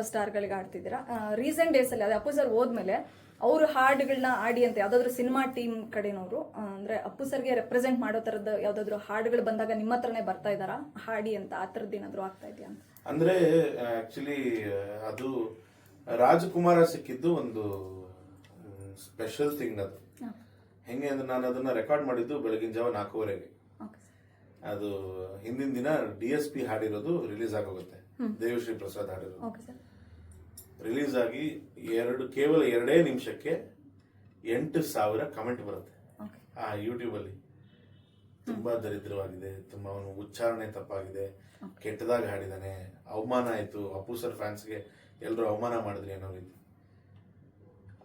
Super ಸ್ಟಾರ್ಗಳಿಗೆ ಆಡ್ತಿದ್ದೀರಾ recent ಡೇಸಲ್ಲಿ ಅದೇ Appu sir ಹೋದ್ಮೇಲೆ ಅವರು ಹಾಡುಗಳನ್ನ ಆಡಿ ಅಂತ ಯಾವ್ದಾದ್ರು ಸಿನಿಮಾ ಟೀಮ್ ಕಡೆನವರು ಅಂದ್ರೆ ಅಪ್ಪು ಸರ್ಗೆ ರೆಪ್ರೆಸೆಂಟ್ ಮಾಡೋ ಥರದ್ದು ಯಾವ್ದಾದ್ರು ಹಾಡುಗಳು ಬಂದಾಗ ನಿಮ್ಮ ಹತ್ರನೇ ಬರ್ತಾ ಇದ್ದಾರಾ? ಹಾಡಿ ಅಂತ ಆ ಥರದ್ದು ಏನಾದರೂ ಆಗ್ತಾ ಇದೆಯಾ ಅಂತ? ಅಂದ್ರೆ ಆಕ್ಚುಲಿ ಅದು ರಾಜಕುಮಾರ ಸಿಕ್ಕಿದ್ದು ಒಂದು ಸ್ಪೆಷಲ್ ಥಿಂಗ್ ಅದು ಹೆಂಗೆ ಅಂದ್ರೆ ನಾನು ಅದನ್ನ ರೆಕಾರ್ಡ್ ಮಾಡಿದ್ದು ಬೆಳಗಿನ ಜಾವ ನಾಲ್ಕೂವರೆಗೆ. ಅದು ಹಿಂದಿನ ದಿನ ಡಿ ಎಸ್ ಪಿ ಹಾಡಿರೋದು ರಿಲೀಸ್ ಆಗೋಗುತ್ತೆ. ದೇವಶ್ರೀ ಪ್ರಸಾದ್ ಹಾಡಿರೋದು. ರಿಲೀಸ್ ಆಗಿ ಎರಡು ಕೇವಲ ಎರಡೇ ನಿಮಿಷಕ್ಕೆ ಎಂಟು ಸಾವಿರ ಕಮೆಂಟ್ ಬರುತ್ತೆ. ಆ ಯೂಟ್ಯೂಬಲ್ಲಿ ಅಲ್ಲಿ. ತುಂಬಾ ದರಿದ್ರವಾಗಿದೆ ತುಂಬಾ ಅವನು ಉಚ್ಚಾರಣೆ ತಪ್ಪಾಗಿದೆ ಕೆಟ್ಟದಾಗಿ ಹಾಡಿದಾನೆ ಅವಮಾನ ಆಯ್ತು ಅಪ್ಪು ಸರ್ ಫ್ಯಾನ್ಸ್ಗೆ ಎಲ್ಲರೂ ಅವಮಾನ ಮಾಡಿದ್ರಿ ಅನ್ನೋ ರೀತಿ.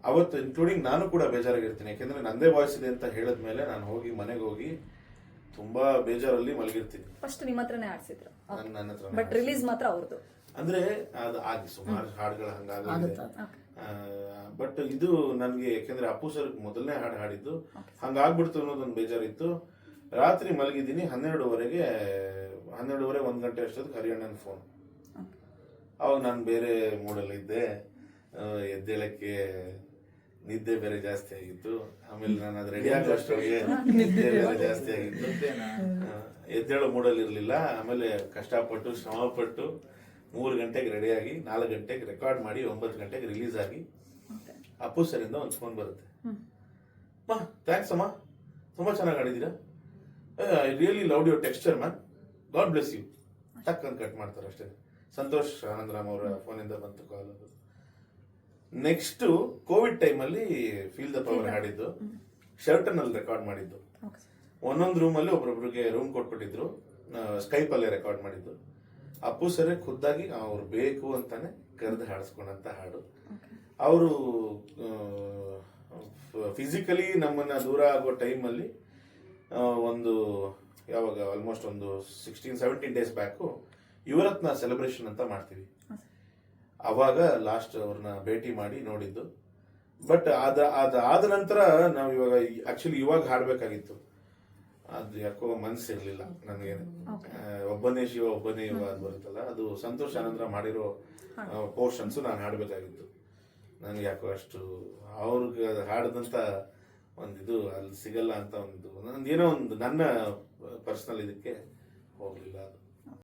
ಅವತ್ತು ಇನ್ಕ್ಲೂಡಿಂಗ್ ನಾನು ಕೂಡ ಬೇಜಾರಾಗಿರ್ತೀನಿ ಯಾಕೆಂದ್ರೆ ನಂದೇ ವಾಯ್ಸ್ ಇದೆ ಅಂತ ಹೇಳಿದ್ಮೇಲೆ ನಾನು ಹೋಗಿ ಮನೆಗೆ ಹೋಗಿ ತುಂಬಾ ಬೇಜಾರಲ್ಲಿ ಮಲಗಿರ್ತೀನಿ. ಫಸ್ಟ್ ನಿಮ್ಮ ಹತ್ರನೇ ಆಡ್ಸಿದ್ರು ನನ್ನ ಹತ್ರ ಬಟ್ ರಿಲೀಸ್ ಮಾತ್ರ ಅವ್ರದ್ದು ಅಂದ್ರೆ ಅದು ಆಗಿ ಸುಮಾರು ಹಾಡುಗಳು ಹಂಗಾಗಿದೆ ಬಟ್ ಇದು ನನಗೆ ಯಾಕೆಂದ್ರೆ ಅಪ್ಪು ಸರ್ ಮೊದಲನೇ ಹಾಡು ಹಾಡಿದ್ದು. ಹಂಗಾಗ್ಬಿಡ್ತು ಅನ್ನೋದೊಂದು ಬೇಜಾರಿತ್ತು. ರಾತ್ರಿ ಮಲಗಿದ್ದೀನಿ ಹನ್ನೆರಡುವರೆಗೆ ಹನ್ನೆರಡುವರೆ ಒಂದ್ ಗಂಟೆ ಅಷ್ಟೊತ್ತಿಗೆ ಹರಿಯಣ್ಣನ ಫೋನ್ ಅವಾಗ ನಾನು ಬೇರೆ ಮೂಡಲ್ಲಿ ಇದ್ದೆ. ಎದ್ದೇಳಕ್ಕೆ ನಿದ್ದೆ ಬೇರೆ ಜಾಸ್ತಿ ಆಗಿತ್ತು. ಆಮೇಲೆ ನಾನು ಅದು ರೆಡಿ ಆಗೋ ಅಷ್ಟೊಳಗೆ ನಿದ್ದೆ ಬೇರೆ ಜಾಸ್ತಿ ಆಗಿತ್ತು. ಎದ್ದೇಳೋ ಮೂಡಲ್ಲಿ ಇರಲಿಲ್ಲ. ಆಮೇಲೆ ಕಷ್ಟಪಟ್ಟು ಶ್ರಮಪಟ್ಟು ಮೂರು ಗಂಟೆಗೆ ರೆಡಿಯಾಗಿ ನಾಲ್ಕು ಗಂಟೆಗೆ ರೆಕಾರ್ಡ್ ಮಾಡಿ ಒಂಬತ್ತು ಗಂಟೆಗೆ ರಿಲೀಸ್ ಆಗಿ ಅಪ್ಪು ಸರಿಂದ ಒಂದು ಫೋನ್ ಬರುತ್ತೆ. ಮಾ ಥ್ಯಾಂಕ್ಸ್ ಅಮ್ಮ. ತುಂಬ ಚೆನ್ನಾಗಿ ಆಡಿದ್ದೀರಾ? I really love your texture man God bless you ಟಕ್ ಅಂತ ಕಟ್ ಮಾಡ್ತಾರೆ ಅಷ್ಟೇ. ಸಂತೋಷ್ ಆನಂದರಾಮ್ ಅವರ ಫೋನಿಂದ ಬಂತು ಕಾಲ್ ನೆಕ್ಸ್ಟು ಕೋವಿಡ್ ಟೈಮಲ್ಲಿ ಫೀಲ್ ದ ಪವರ್ ಹಾಡಿದ್ದು ಶರ್ಟ್ನಲ್ಲಿ ರೆಕಾರ್ಡ್ ಮಾಡಿದ್ದು. ಒಂದೊಂದು ರೂಮಲ್ಲಿ ಒಬ್ಬೊಬ್ರಿಗೆ ರೂಮ್ ಕೊಟ್ಬಿಟ್ಟಿದ್ರು. ಸ್ಕೈಪ್ ಅಲ್ಲೇ ರೆಕಾರ್ಡ್ ಮಾಡಿದ್ದು. ಅಪ್ಪು ಸರೇ ಖುದ್ದಾಗಿ ಅವ್ರು ಬೇಕು ಅಂತಾನೆ ಕರೆದು ಹಾಡಿಸ್ಕೊಂಡಂತ ಹಾಡು. ಅವರು ಫಿಸಿಕಲಿ ನಮ್ಮನ್ನ ದೂರ ಆಗೋ ಟೈಮಲ್ಲಿ ಒಂದು ಯಾವಾಗ ಆಲ್ಮೋಸ್ಟ್ ಒಂದು sixteen seventeen days back Yuvarathna celebration ಅಂತ ಮಾಡ್ತೀವಿ. ಅವಾಗ ಲಾಸ್ಟ್ ಅವ್ರನ್ನ ಭೇಟಿ ಮಾಡಿ ನೋಡಿದ್ದು. ಬಟ್ ಅದ ಅದ ಆದ ನಂತರ ನಾವು ಇವಾಗ ಆಕ್ಚುಲಿ ಇವಾಗ ಹಾಡ್ಬೇಕಾಗಿತ್ತು. ಅದು ಯಾಕೋ ಮನ್ಸಿರ್ಲಿಲ್ಲ ನನಗೆ. ಒಬ್ಬನೇ ಶಿವ ಒಬ್ಬನೇ ಯುವ ಅದು ಬರುತ್ತಲ್ಲ ಅದು ಸಂತೋಷ್ ಆನಂದ್ರ ಮಾಡಿರೋ ಪೋರ್ಷನ್ಸ್ ನಾನು ಹಾಡಬೇಕಾಗಿತ್ತು. ನನಗೆ ಯಾಕೋ ಅಷ್ಟು ಅವ್ರಿಗೆ ಹಾಡಿದಂಥ ಒಂದು ಇದು ಅಲ್ಲಿ ಸಿಗಲ್ಲ ಅಂತ ಒಂದು ನಂದು ಏನೋ ಒಂದು ನನ್ನ ಪರ್ಸನಲ್ ಇದಕ್ಕೆ ಹೋಗಲಿಲ್ಲ ಅದು.